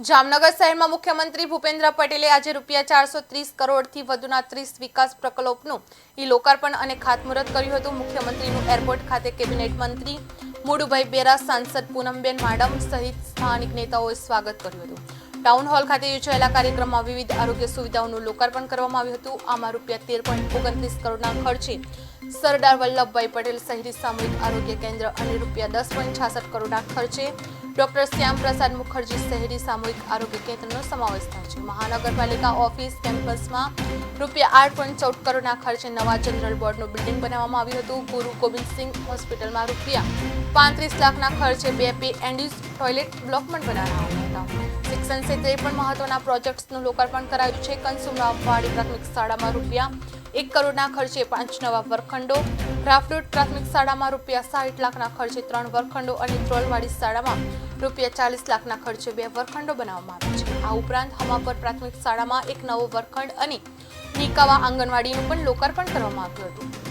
જામનગર શહેરમાં મુખ્યમંત્રી ભૂપેન્દ્ર પટેલે આજે રૂપિયા ચારસો ત્રીસ કરોડથી વધુના ત્રીસ વિકાસ પ્રકલ્પનું ઈ લોકાર્પણ અને ખાતમુહૂર્ત કર્યું હતું. મુખ્યમંત્રીનું એરપોર્ટ ખાતે કેબિનેટ મંત્રી મુડુભાઈ બેરા, સાંસદ પૂનમબેન માડમ સહિત સ્થાનિક નેતાઓએ સ્વાગત કર્યું હતું. ટાઉન હોલ ખાતે યોજાયેલા કાર્યક્રમમાં વિવિધ આરોગ્ય સુવિધાઓનું લોકાર્પણ કરવામાં આવ્યું હતું. આમાં રૂપિયા તેર પોઈન્ટ ઓગણત્રીસ કરોડના ખર્ચે સરદાર વલ્લભભાઈ પટેલ શહેરી સામૂહિક આરોગ્ય કેન્દ્ર અને રૂપિયા દસ પોઈન્ટ છાસઠ કરોડના ખર્ચે ડોક્ટર શ્યામ પ્રસાદ મુખર્જી શહેરી સામૂહિક આરોગ્ય કેન્દ્રનો સમાવેશ થાય છે. મહાનગરપાલિકા ઓફિસ કેમ્પસમાં રૂપિયા આઠ પોઈન્ટ ચૌદ કરોડના ખર્ચે નવા જનરલ બોર્ડનું બિલ્ડિંગ બનાવવામાં આવ્યું હતું. ગુરુ ગોવિંદસિંહ હોસ્પિટલમાં રૂપિયા પાંત્રીસ લાખના ખર્ચે બે પે એન્ડ ટોયલેટ બ્લોક પણ બનાવવામાં આવ્યા હતા. શિક્ષણ ક્ષેત્રે પણ મહત્વના પ્રોજેક્ટ્સનું લોકાર્પણ કરાયું છે. કનસુમરાવાડી પ્રાથમિક શાળામાં રૂપિયા એક કરોડના ખર્ચે પાંચ નવા વર્ગખંડો રાફડોડ પ્રાથમિક શાળામાં રૂપિયા સાઠ લાખના ખર્ચે ત્રણ વર્ગખંડો અને ત્રોલવાડી શાળામાં રૂપિયા ચાલીસ લાખના ખર્ચે બે વર્ગખંડો બનાવવામાં આવ્યા છે. આ ઉપરાંત હમાપર પ્રાથમિક શાળામાં એક નવો વર્ગખંડ અને નિકાવા આંગણવાડીનું પણ લોકાર્પણ કરવામાં આવ્યું હતું.